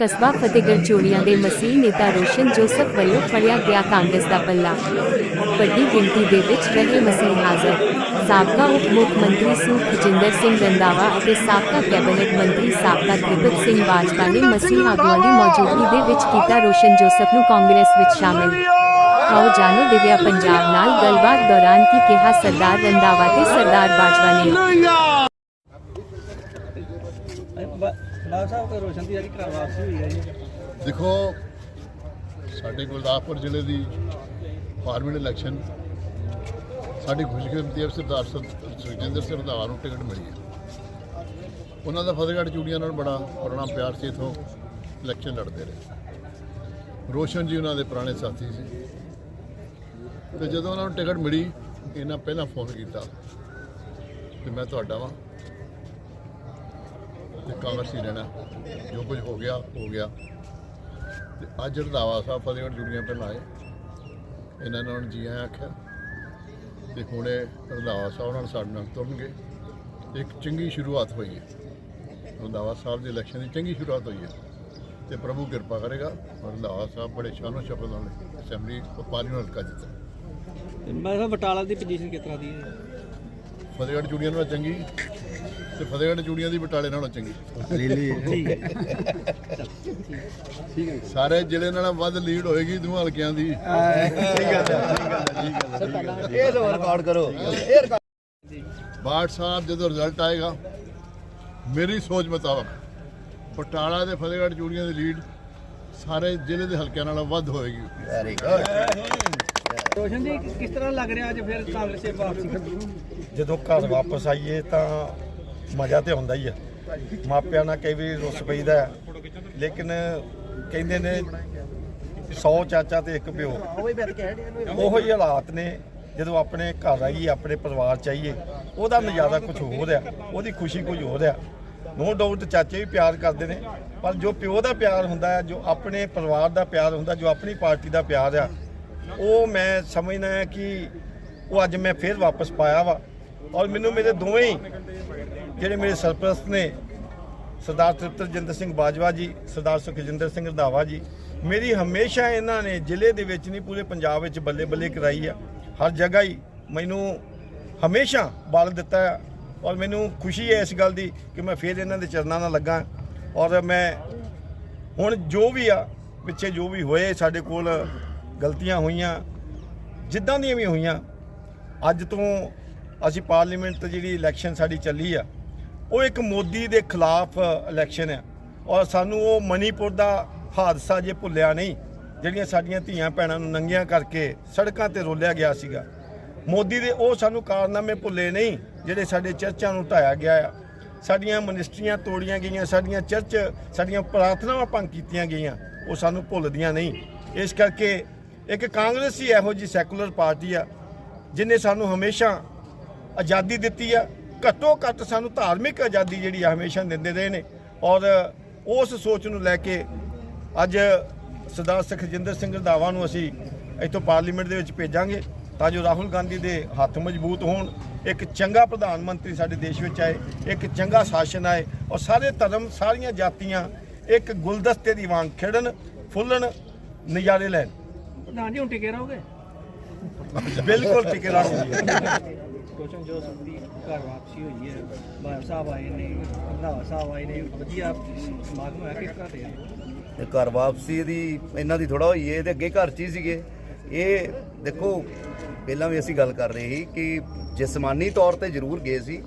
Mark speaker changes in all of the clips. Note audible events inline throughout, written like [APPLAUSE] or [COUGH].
Speaker 1: ਕਸਬਾ ਫਤਿਹਗੜ੍ਹ ਚੋੜੀਆਂ ਦੇ ਮਸੀਹ ਨੇਤਾ ਰੋਸ਼ਨ ਜੋਸਫ ਵੱਲੋਂ ਫੜਿਆ ਗਿਆ ਕਾਂਗਰਸ ਦਾ ਪੱਲਾ। ਵੱਡੀ ਗਿਣਤੀ ਦੇ ਵਿੱਚ ਰਹੇ ਮਸੀਹ ਹਾਜ਼ਰ। ਸਾਬਕਾ ਉਪ ਮੁੱਖ ਮੰਤਰੀ ਸੂਖ ਸਿੰਘ ਰੰਦਾਵਾ ਅਤੇ ਸਾਬਕਾ ਕੈਬਨਿਟ ਮੰਤਰੀ ਸਾਬਕਾ ਤ੍ਰਿਪਤ ਸਿੰਘ ਬਾਜਵਾ ਨੇ ਮਸੀਹ ਆਗੂਆਂ ਦੀ ਮੌਜੂਦਗੀ ਦੇ ਵਿੱਚ ਕੀਤਾ ਰੋਸ਼ਨ ਜੋਸਫ ਨੂੰ ਕਾਂਗਰਸ ਵਿੱਚ ਸ਼ਾਮਿਲ। ਆਓ ਜਾਣੋ ਦਿਵਿਆ ਪੰਜਾਬ ਨਾਲ ਗੱਲਬਾਤ ਦੌਰਾਨ ਕੀ ਕਿਹਾ ਸਰਦਾਰ ਰੰਦਾਵਾ ਤੇ ਸਰਦਾਰ ਬਾਜਵਾ ਨੇ।
Speaker 2: ਬਾਬ ਸਾਹਿਬ, ਕੋਈ ਰੋਸ਼ਨ ਦੀ ਜਿਹੜੀ ਘਰ ਹੋਈ ਹੈ ਜੀ?
Speaker 3: ਦੇਖੋ, ਸਾਡੇ ਗੁਰਦਾਸਪੁਰ ਜ਼ਿਲ੍ਹੇ ਦੀ ਫਾਰਮੈਂਟ ਇਲੈਕਸ਼ਨ, ਸਾਡੀ ਖੁਸ਼ਕਿਸਮਤੀ ਹੈ ਸਰਦਾਰ ਸੁਖਜਿੰਦਰ ਸਿੰਘ ਰੰਧਾਵਾ ਨੂੰ ਟਿਕਟ ਮਿਲੀ ਹੈ। ਉਹਨਾਂ ਦਾ ਫਤਿਹਗੜ੍ਹ ਚੂੜੀਆਂ ਨਾਲ ਬੜਾ ਪੁਰਾਣਾ ਪਿਆਰ ਸੀ, ਇਥੋਂ ਇਲੈਕਸ਼ਨ ਲੜਦੇ ਰਹੇ। ਰੋਸ਼ਨ ਜੀ ਉਹਨਾਂ ਦੇ ਪੁਰਾਣੇ ਸਾਥੀ ਸੀ। ਤੇ ਜਦੋਂ ਉਹਨਾਂ ਨੂੰ ਟਿਕਟ ਮਿਲੀ, ਇਹਨਾਂ ਪਹਿਲਾਂ ਫੋਨ ਕੀਤਾ ਕਿ ਮੈਂ ਤੁਹਾਡਾ ਵਾਂ। ਤੇ ਕਾਂਗਰਸੀ ਰਹਿਣਾ। ਜੋ ਕੁਝ ਹੋ ਗਿਆ ਹੋ ਗਿਆ। ਤੇ ਅੱਜ ਰੰਧਾਵਾ ਸਾਹਿਬ ਫਤਿਹਗੜ੍ਹ ਜੁੜੀਆਂ ਪਹਿਲਾਂ ਆਏ। ਇਹਨਾਂ ਨੇ ਜੀ ਆਇਆਂ ਆਖਿਆ ਤੇ ਹੁਣੇ ਰੰਧਾਵਾ ਸਾਹਿਬ ਨਾਲ ਸਾਡੇ ਨਾਲ ਤੁਰਨਗੇ। ਇੱਕ ਚੰਗੀ ਸ਼ੁਰੂਆਤ ਹੋਈ ਹੈ। ਰੰਧਾਵਾ ਸਾਹਿਬ ਦੇ ਇਲੈਕਸ਼ਨ ਦੀ ਚੰਗੀ ਸ਼ੁਰੂਆਤ ਹੋਈ ਹੈ। ਤੇ ਪ੍ਰਭੂ ਕਿਰਪਾ ਕਰੇਗਾ। ਰੰਧਾਵਾ ਸਾਹਿਬ ਬੜੇ ਸ਼ਾਨੋ ਸ਼ੌਕਤ ਨਾਲ ਅਸੈਂਬਲੀ ਪਾਰਲੀਮੈਂਟ ਹਲਕਾ ਜਿੱਤਿਆ
Speaker 2: ਮੈਂ ਕਿਹਾ ਬਟਾਲਾ ਦੀ ਪੋਜੀਸ਼ਨ ਕਿਸ ਤਰ੍ਹਾਂ ਦੀ ਹੈ?
Speaker 3: ਫਤਿਹਗੜ੍ਹ ਚੂੜੀਆਂ ਨਾਲੋਂ ਚੰਗੀ। ਤੇ ਫਤਿਹਗੜ੍ਹ ਚੂੜੀਆਂ ਦੀ ਬਟਾਲੇ ਨਾਲੋਂ ਚੰਗੀ।
Speaker 2: ਠੀਕ ਹੈ।
Speaker 3: ਸਾਰੇ ਜ਼ਿਲ੍ਹੇ ਨਾਲੋਂ ਵੱਧ ਲੀਡ ਹੋਏਗੀ ਦੋਹਾਂ ਹਲਕਿਆਂ ਦੀ।
Speaker 4: ਇਹ ਤਾਂ ਰਿਕਾਰਡ ਕਰੋ।
Speaker 3: ਬਾੜ ਸਾਹਿਬ ਜਦੋਂ ਰਿਜ਼ਲਟ ਆਏਗਾ ਮੇਰੀ ਸੋਚ ਮੁਤਾਬਕ ਪਟਾਲਾ ਤੇ ਫਤਿਹਗੜ੍ਹ ਚੂੜੀਆਂ ਦੀ ਲੀਡ ਸਾਰੇ ਜ਼ਿਲ੍ਹੇ ਦੇ ਹਲਕਿਆਂ ਨਾਲੋਂ ਵੱਧ ਹੋਏਗੀ।
Speaker 4: ਵੈਰੀ ਗੁੱਡ
Speaker 2: ਰੋਸ਼ਨ ਜੀ ਕਿਸ ਤਰ੍ਹਾਂ ਲੱਗ ਰਿਹਾ ਅੱਜ ਫਿਰ ਕਾਂਗਰਸ ਦੇ ਵਾਪਸੀ?
Speaker 5: ਜਦੋਂ ਘਰ ਵਾਪਸ ਆਈਏ ਤਾਂ ਮਜ਼ਾ ਤੇ ਹੁੰਦਾ ਹੀ ਆ। ਮਾਪਿਆਂ ਨਾਲ ਕਈ ਵਾਰੀ ਰੁੱਸ ਪਈਦਾ ਲੇਕਿਨ ਕਹਿੰਦੇ ਨੇ 100 ਚਾਚਾ ਤੇ ਇੱਕ ਪਿਓ। ਉਹੋ ਹੀ ਹਾਲਾਤ ਨੇ। ਜਦੋਂ ਆਪਣੇ ਘਰ ਆਈਏ, ਆਪਣੇ ਪਰਿਵਾਰ ਚ ਆਈਏ, ਉਹਦਾ ਨਜ਼ਾਰਾ ਕੁਝ ਹੋਰ ਆ। ਉਹਦੀ ਖੁਸ਼ੀ ਕੁਝ ਹੋਰ ਆ। ਨੋ ਡਾਊਟ ਚਾਚੇ ਵੀ ਪਿਆਰ ਕਰਦੇ ਨੇ। ਪਰ ਜੋ ਪਿਓ ਦਾ ਪਿਆਰ ਹੁੰਦਾ ਹੈ, ਜੋ ਆਪਣੇ ਪਰਿਵਾਰ ਦਾ ਪਿਆਰ ਹੁੰਦਾ, ਜੋ ਆਪਣੀ ਪਾਰਟੀ ਦਾ ਪਿਆਰ ਆ, ਉਹ ਮੈਂ ਸਮਝਦਾ ਕਿ ਉਹ ਅੱਜ ਮੈਂ ਫੇਰ ਵਾਪਸ ਪਾਇਆ ਵਾ। ਔਰ ਮੈਨੂੰ ਮੇਰੇ ਦੋਵੇਂ ਹੀ ਜਿਹੜੇ ਮੇਰੇ ਸਰਪ੍ਰਸਤ ਨੇ ਸਰਦਾਰ ਤ੍ਰਿਪਤਰਜਿੰਦਰ ਸਿੰਘ ਬਾਜਵਾ ਜੀ, ਸਰਦਾਰ ਸੁਖਜਿੰਦਰ ਸਿੰਘ ਰੰਧਾਵਾ ਜੀ, ਮੇਰੀ ਹਮੇਸ਼ਾ ਇਹਨਾਂ ਨੇ ਜ਼ਿਲ੍ਹੇ ਦੇ ਵਿੱਚ ਨਹੀਂ, ਪੂਰੇ ਪੰਜਾਬ ਵਿੱਚ ਬੱਲੇ ਬੱਲੇ ਕਰਾਈ ਆ। ਹਰ ਜਗ੍ਹਾ ਹੀ ਮੈਨੂੰ ਹਮੇਸ਼ਾ ਬਲ ਦਿੱਤਾ ਹੈ ਔਰ ਮੈਨੂੰ ਖੁਸ਼ੀ ਹੈ ਇਸ ਗੱਲ ਦੀ ਕਿ ਮੈਂ ਫੇਰ ਇਹਨਾਂ ਦੇ ਚਰਨਾਂ ਨਾਲ ਲੱਗਾ। ਔਰ ਮੈਂ ਹੁਣ ਜੋ ਵੀ ਆ, ਪਿੱਛੇ ਜੋ ਵੀ ਹੋਏ, ਸਾਡੇ ਕੋਲ ਗਲਤੀਆਂ ਹੋਈਆਂ, ਜਿੱਦਾਂ ਦੀਆਂ ਵੀ ਹੋਈਆਂ, ਅੱਜ ਤੋਂ ਅਸੀਂ ਪਾਰਲੀਮੈਂਟ ਜਿਹੜੀ ਇਲੈਕਸ਼ਨ ਸਾਡੀ ਚੱਲੀ ਆ ਉਹ ਇੱਕ ਮੋਦੀ ਦੇ ਖਿਲਾਫ ਇਲੈਕਸ਼ਨ ਆ। ਔਰ ਸਾਨੂੰ ਉਹ ਮਨੀਪੁਰ ਦਾ ਹਾਦਸਾ ਜੇ ਭੁੱਲਿਆ ਨਹੀਂ, ਜਿਹੜੀਆਂ ਸਾਡੀਆਂ ਧੀਆਂ ਭੈਣਾਂ ਨੂੰ ਨੰਗੀਆਂ ਕਰਕੇ ਸੜਕਾਂ ਤੇ ਰੋਲਿਆ ਗਿਆ ਸੀਗਾ। ਮੋਦੀ ਦੇ ਉਹ ਸਾਨੂੰ ਕਾਰਨਾਮੇ ਭੁੱਲੇ ਨਹੀਂ, ਜਿਹੜੇ ਸਾਡੇ ਚਰਚਾਂ ਨੂੰ ਢਾਇਆ ਗਿਆ ਆ। ਸਾਡੀਆਂ ਮਨਿਸਟਰੀਆਂ ਤੋੜੀਆਂ ਗਈਆਂ, ਸਾਡੀਆਂ ਚਰਚ, ਸਾਡੀਆਂ ਪ੍ਰਾਰਥਨਾਵਾਂ ਭੰਗ ਕੀਤੀਆਂ ਗਈਆਂ, ਉਹ ਸਾਨੂੰ ਭੁੱਲਦੀਆਂ ਨਹੀਂ। ਇਸ ਕਰਕੇ ਇੱਕ ਕਾਂਗਰਸ ਹੀ ਇਹੋ ਜੀ ਸੈਕੂਲਰ ਪਾਰਟੀ ਆ, ਜਿਨੇ ਸਾਨੂੰ ਹਮੇਸ਼ਾ ਆਜ਼ਾਦੀ ਦਿੱਤੀ ਆ ਘੱਟੋ ਘੱਟ ਸਾਨੂੰ ਧਾਰਮਿਕ ਆਜ਼ਾਦੀ ਜਿਹੜੀ ਆ ਹਮੇਸ਼ਾ ਦਿੰਦੇ ਰਹੇ ਨੇ। ਔਰ ਉਸ ਸੋਚ ਨੂੰ ਲੈ ਕੇ ਅੱਜ ਸਰਦਾਰ ਸੁਖਜਿੰਦਰ ਸਿੰਘ ਰੰਧਾਵਾ ਨੂੰ ਅਸੀਂ ਇੱਥੋਂ ਪਾਰਲੀਮੈਂਟ ਦੇ ਵਿੱਚ ਭੇਜਾਂਗੇ ਤਾਂ ਜੋ ਰਾਹੁਲ ਗਾਂਧੀ ਦੇ ਹੱਥ ਮਜ਼ਬੂਤ ਹੋਣ। ਇੱਕ ਚੰਗਾ ਪ੍ਰਧਾਨ ਮੰਤਰੀ ਸਾਡੇ ਦੇਸ਼ ਵਿੱਚ ਆਏ ਇੱਕ ਚੰਗਾ ਸ਼ਾਸਨ ਆਏ ਔਰ ਸਾਰੇ ਧਰਮ ਸਾਰੀਆਂ ਜਾਤੀਆਂ ਇੱਕ ਗੁਲਦਸਤੇ ਦੀ ਵਾਂਗ ਖਿੜਨ ਫੁੱਲਣ ਨਜ਼ਾਰੇ ਲੈਣ।
Speaker 2: ਪ੍ਰਧਾਨ ਜੀ ਹੁਣ ਟਿਕੇ ਰਹੋਗੇ?
Speaker 5: ਬਿਲਕੁਲ ਟਿਕੇ ਰਹਾਂਗੇ।
Speaker 2: ਰੋਸ਼ਨ ਜੋਸਫ ਦੀ ਘਰ ਵਾਪਸੀ ਹੋਈ ਹੈ ਬਾਬ ਸਾਹਿਬ ਆਏ ਨੇ ਰੰਧਾਵਾ ਸਾਹਿਬ ਆਏ ਨੇ, ਵਧੀਆ ਸਮਾਗਮ ਹੋਇਆ, ਕਿਸ ਘਰ ਦੇ
Speaker 4: ਤੇ ਘਰ ਵਾਪਸੀ ਦੀ ਇਹਨਾਂ ਦੀ ਥੋੜਾ ਹੋਈ ਹੈ ਇਹਦੇ ਅੱਗੇ ਘਰ 'ਚ ਹੀ ਸੀਗੇ। ਇਹ ਦੇਖੋ, ਪਹਿਲਾਂ ਵੀ ਅਸੀਂ ਗੱਲ ਕਰ ਰਹੇ ਸੀ ਕਿ ਜਿਸਮਾਨੀ ਤੌਰ ਤੇ ਜ਼ਰੂਰ ਗਏ ਸੀ,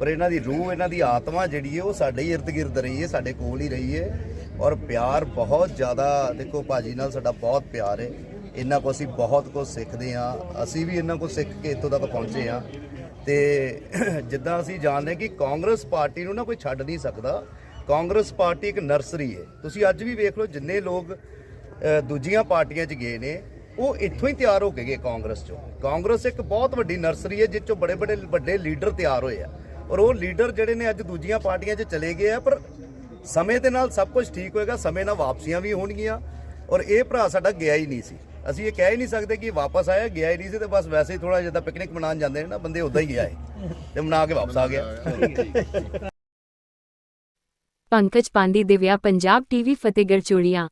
Speaker 4: ਪਰ ਇਹਨਾਂ ਦੀ ਰੂਹ, ਇਹਨਾਂ ਦੀ ਆਤਮਾ ਜਿਹੜੀ ਹੈ ਉਹ ਸਾਡੇ ਹੀ ਇਰਦ ਗਿਰਦ ਰਹੀ ਹੈ ਸਾਡੇ ਕੋਲ ਹੀ ਰਹੀ ਹੈ ਔਰ ਪਿਆਰ ਬਹੁਤ ਜ਼ਿਆਦਾ, ਦੇਖੋ ਭਾਜੀ ਨਾਲ ਸਾਡਾ ਬਹੁਤ ਪਿਆਰ ਹੈ ਇਹਨਾਂ ਕੋ ਅਸੀਂ ਬਹੁਤ ਕੁਝ ਸਿੱਖਦੇ ਆ ਅਸੀਂ ਵੀ ਇਹਨਾਂ ਕੋ ਸਿੱਖ ਕੇ ਇੱਥੋਂ ਤੱਕ ਪਹੁੰਚੇ ਆ ਤੇ [CLEARS THROAT] ਜਿੱਦਾਂ ਅਸੀਂ ਜਾਣਦੇ ਕਿ ਕਾਂਗਰਸ ਪਾਰਟੀ ਨੂੰ ਨਾ ਕੋਈ ਛੱਡ ਨਹੀਂ ਸਕਦਾ। ਕਾਂਗਰਸ ਪਾਰਟੀ ਇੱਕ ਨਰਸਰੀ ਹੈ। ਤੁਸੀਂ ਅੱਜ ਵੀ ਵੇਖ ਲਓ ਜਿੰਨੇ ਲੋਕ ਦੂਜੀਆਂ ਪਾਰਟੀਆਂ 'ਚ ਗਏ ਨੇ, ਉਹ ਇੱਥੋਂ ਹੀ ਤਿਆਰ ਹੋ ਕੇ ਗਏ ਕਾਂਗਰਸ 'ਚੋਂ। ਕਾਂਗਰਸ ਇੱਕ ਬਹੁਤ ਵੱਡੀ ਨਰਸਰੀ ਹੈ ਜਿਸ 'ਚੋਂ ਬੜੇ ਬੜੇ ਵੱਡੇ ਲੀਡਰ ਤਿਆਰ ਹੋਏ ਆ। ਔਰ ਉਹ ਲੀਡਰ ਜਿਹੜੇ ਨੇ ਅੱਜ ਦੂਜੀਆਂ ਪਾਰਟੀਆਂ 'ਚ ਚਲੇ ਗਏ ਆ, ਪਰ ਸਮੇਂ ਦੇ ਨਾਲ ਸਭ ਕੁਝ ਠੀਕ ਹੋਏਗਾ, ਸਮੇਂ ਨਾਲ ਵਾਪਸੀਆਂ ਵੀ ਹੋਣਗੀਆਂ। ਔਰ ਇਹ ਭਰਾ ਸਾਡਾ ਗਿਆ ਹੀ ਨਹੀਂ ਸੀ। ਅਸੀਂ ਇਹ ਕਹਿ ਹੀ ਨਹੀਂ ਸਕਦੇ ਕਿ ਵਾਪਸ ਆਇਆ, ਗਿਆ ਹੀ ਨਹੀਂ ਸੀ ਤੇ ਬਸ ਵੈਸੇ ਹੀ ਥੋੜਾ ਜਿਹਾ ਪਿਕਨਿਕ ਮਨਾਉਣ ਜਾਂਦੇ ਨੇ ਨਾ, ਬੰਦੇ ਉਦਾਂ ਹੀ ਗਿਆ ਹੈ ਤੇ ਮਨਾ ਕੇ ਵਾਪਸ ਆ ਗਿਆ
Speaker 1: ਪੰਕਜ ਪਾਂਡੀ ਦਿਵਿਆ ਪੰਜਾਬ ਟੀਵੀ ਫਤਿਹਗੜ੍ਹ ਚੂੜੀਆਂ।